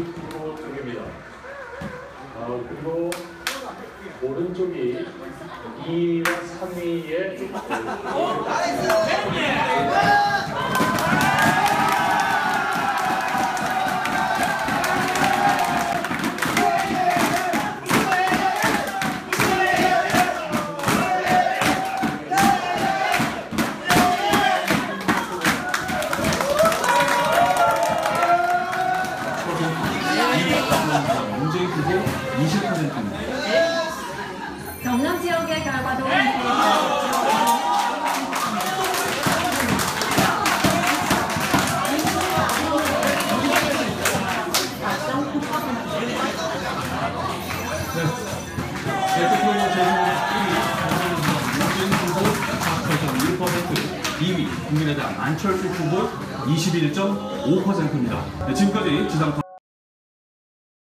후보 쪽입니다. 아, 그리고 오른쪽이 2위와 3위의 문재인 후보 20%입니다. 경남 지역의 결과도 함께 대통령 재선 1위 문재인 후보 4.1%, 2위 국민의당 안철수 후보 21.5%입니다. 지금까지 지상